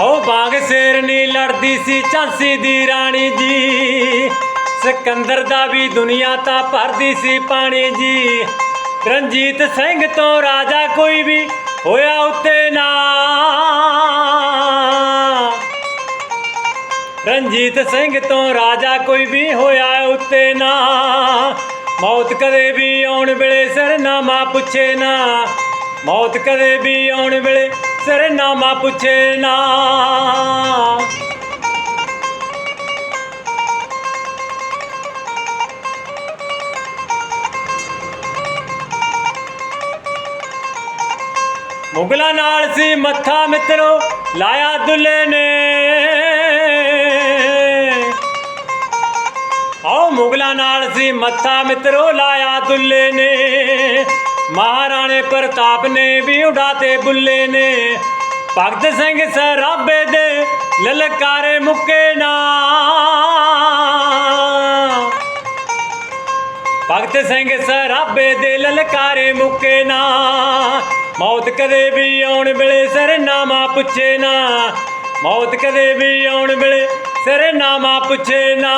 ਬਾਗ ਸ਼ੇਰਨੀ ਲੜਦੀ ਸੀ, ਝਾਂਸੀ ਦੀ ਰਾਣੀ ਜੀ। ਸਿਕੰਦਰ ਦਾ ਵੀ ਦੁਨੀਆ ਤਾਂ ਭਰਦੀ ਸੀ ਪਾਣੀ ਜੀ। ਰਣਜੀਤ ਸਿੰਘ ਤੋਂ ਰਾਜਾ ਕੋਈ ਵੀ ਹੋਇਆ ਉੱਤੇ ਨਾ। ਰਣਜੀਤ ਸਿੰਘ ਤੋਂ ਰਾਜਾ ਕੋਈ ਵੀ ਹੋਇਆ ਉੱਤੇ ਨਾ। ਮੌਤ ਕਦੇ ਵੀ ਆਉਣ ਵੇਲੇ ਸਰਨਾਮਾ ਪੁੱਛੇ ਨਾ। ਮੌਤ ਕਦੇ ਵੀ ਆਉਣ ਵੇਲੇ ਸਰਨਾਮਾ ਪੁੱਛੇ ਮੁਗਲਾਂ ਨਾਲ ਸੀ ਮੱਥਾ ਮਿੱਤਰੋ, ਲਾਇਆ ਦੁੱਲੇ ਨੇ। ਆਓ ਮੁਗਲਾਂ ਨਾਲ ਸੀ ਮੱਥਾ ਮਿੱਤਰੋ, ਲਾਇਆ ਦੁੱਲੇ ਨੇ। ਮਹਾਰਾਣੇ ਪ੍ਰਤਾਪ ਨੇ ਵੀ ਉਡਾਤੇ ਬੁੱਲੇ ਨੇ। ਭਗਤ ਸਿੰਘ ਸਰਾਬੇ ਦੇ ਲਲਕਾਰੇ ਮੁੱਕੇ ਨਾ। ਭਗਤ ਸਿੰਘ ਸਰਾਬੇ ਦੇ ਲਲਕਾਰੇ ਮੁੱਕੇ ਨਾ। ਮੌਤ ਕਦੇ ਵੀ ਆਉਣ ਵੇਲੇ ਸਰਨਾਮਾ ਪੁੱਛੇ ਨਾ। ਮੌਤ ਕਦੇ ਵੀ ਆਉਣ ਵੇਲੇ ਸਰਨਾਮਾ ਪੁੱਛੇ ਨਾ।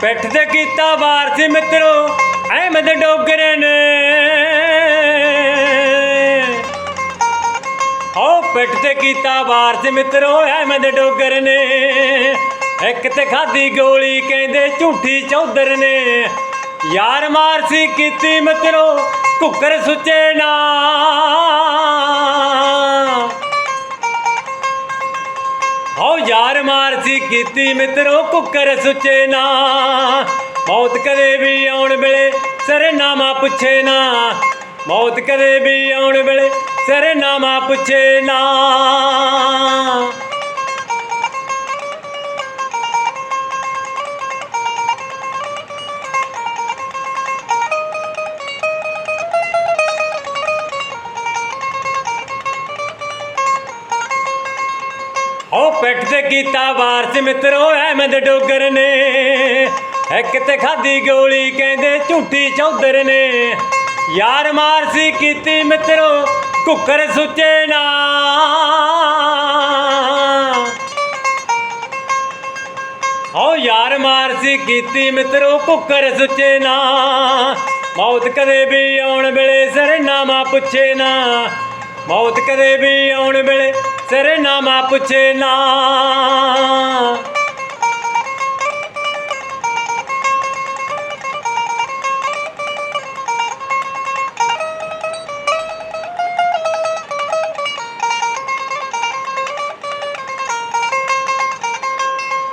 ਪਿੱਠ ਤੇ ਕੀਤਾ ਵਾਰ ਸੀ ਮਿੱਤਰੋ, ਅਹਿਮਦ ਡੋਗਰੇ ਨੇ। ਓ ਪਿੱਠ ਤੇ ਕੀਤਾ ਵਾਰ ਸੀ ਮਿੱਤਰੋ, ਅਹਿਮਦ ਡੋਗਰ ਨੇ। ਇੱਕ ਤੇ ਖਾਦੀ ਗੋਲੀ ਕਹਿੰਦੇ ਝੂਠੀ ਚੌਧਰ ਨੇ। ਯਾਰ ਮਾਰ ਸੀ ਕੀਤੀ ਮਿੱਤਰੋ ਕੁੱਕਰ ਸੁੱਚੇ ਨਾ ਮਾਰਸੀ ਕੀਤੀ ਮਿੱਤਰੋ ਕੁੱਕਰ ਸੁੱਚੇ ਨਾ। ਮੌਤ ਕਦੇ ਵੀ ਆਉਣ ਵੇਲੇ ਸਰਨਾਮਾ ਪੁੱਛੇ ਨਾ। ਮੌਤ ਕਦੇ ਵੀ ਆਉਣ ਵੇਲੇ ਸਰਨਾਮਾ ਪੁੱਛੇ ਨਾ। ਹੋ ਪਿੱਠ ਤੇ ਕੀਤਾ ਵਾਰ ਸੀ ਮਿੱਤਰੋ, ਅਹਿਮਦ ਡੋਗਰ ਨੇ। ਇੱਕ ਤੇ ਖਾਦੀ ਗੋਲੀ, ਕਹਿੰਦੇ ਝੂਠੀ ਚੌਧਰ ਨੇ। ਯਾਰ ਮਾਰ ਸੀ ਕੀਤੀ ਮਿੱਤਰੋ ਕੁੱਕਰ ਸੁੱਚੇ ਨਾ। ਓ ਯਾਰ ਮਾਰ ਸੀ ਕੀਤੀ ਮਿੱਤਰੋ ਕੁੱਕਰ ਸੁੱਚੇ ਨਾ। ਮੌਤ ਕਦੇ ਵੀ ਆਉਣ ਵੇਲੇ ਸਰਨਾਮਾ ਪੁੱਛੇ ਨਾ। ਮੌਤ ਕਦੇ ਵੀ ਆਉਣ ਵੇਲੇ ਸਰਨਾਮਾ ਪੁੱਛੇ ਨਾ।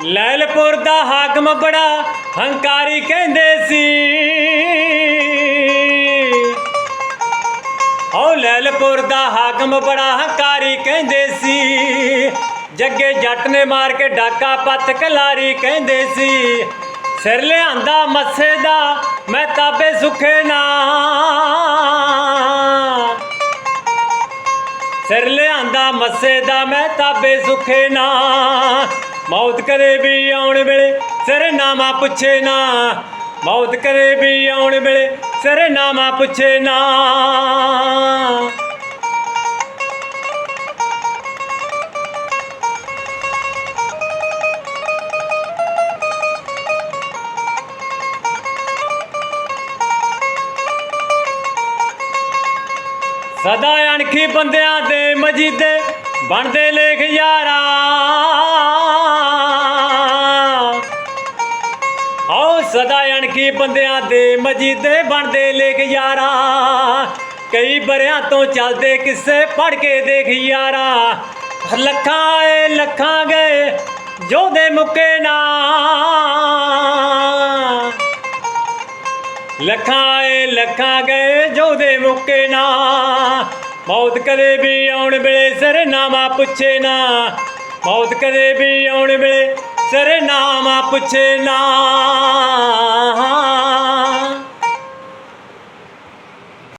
ਲੈਲਪੁਰ ਦਾ ਹਾਕਮ ਬੜਾ ਹੰਕਾਰੀ ਕਹਿੰਦੇ ਸੀ। ਲੈਲਪੁਰ ਦਾ ਹਾਕਮ ਬੜਾ ਹੰਕਾਰੀ ਕਹਿੰਦੇ ਸੀ। ਜੱਗੇ ਜੱਟ ਨੇ ਮਾਰ ਕੇ ਡਾਕਾ ਪੱਤ ਕਲਾਰੀ ਕਹਿੰਦੇ ਸੀ। ਸਿਰ ਲਿਆਂਦਾ ਮੱਸੇ ਦਾ, ਮੈਂ ਤਾਬੇ ਸੁਖੇ ਨਾ। ਸਿਰ ਲਿਆਂਦਾ ਮੱਸੇ ਦਾ, ਮੈਂ ਤਾਬੇ ਸੁਖੇ ਨਾ। ਮੌਤ ਕਦੇ ਵੀ ਆਉਣ ਵੇਲੇ ਸਰਨਾਮਾ ਪੁੱਛੇ ਨਾ। ਮੌਤ ਕਦੇ ਵੀ ਆਉਣ ਵੇਲੇ ਸਰਨਾਮਾ ਪੁੱਛੇ ਨਾ। ਸਦਾ ਅਣਖੀ ਬੰਦਿਆਂ ਦੇ ਮਜੀਦੇ ਬਣਦੇ ਲੇਖ ਯਾਰਾ। ਆਓ ਸਦਾ ਅਣਖੀ ਬੰਦਿਆਂ ਦੇ ਮਜੀਦੇ ਬਣਦੇ ਲੇਖ ਯਾਰਾ। ਕਈ ਬਰਿਆਂ ਤੋਂ ਚੱਲਦੇ ਕਿੱਸੇ ਪੜ ਕੇ ਦੇਖ ਯਾਰਾ। ਲੱਖਾਂ ਏ ਲੱਖਾਂ ਗਏ ਜੋਦੇ ਮੁੱਕੇ ਨਾ। ਲੱਖਾਂ ਆਏ ਲੱਖਾਂ ਗਏ ਜੋਦੇ ਮੁੱਕੇ ਨਾ। ਮੌਤ ਕਦੇ ਵੀ ਆਉਣ ਵੇਲੇ ਸਰਨਾਮਾ ਪੁੱਛੇ ਨਾ। ਮੌਤ ਕਦੇ ਵੀ ਆਉਣ ਵੇਲੇ ਸਰਨਾਮਾ ਪੁੱਛੇ ਨਾ।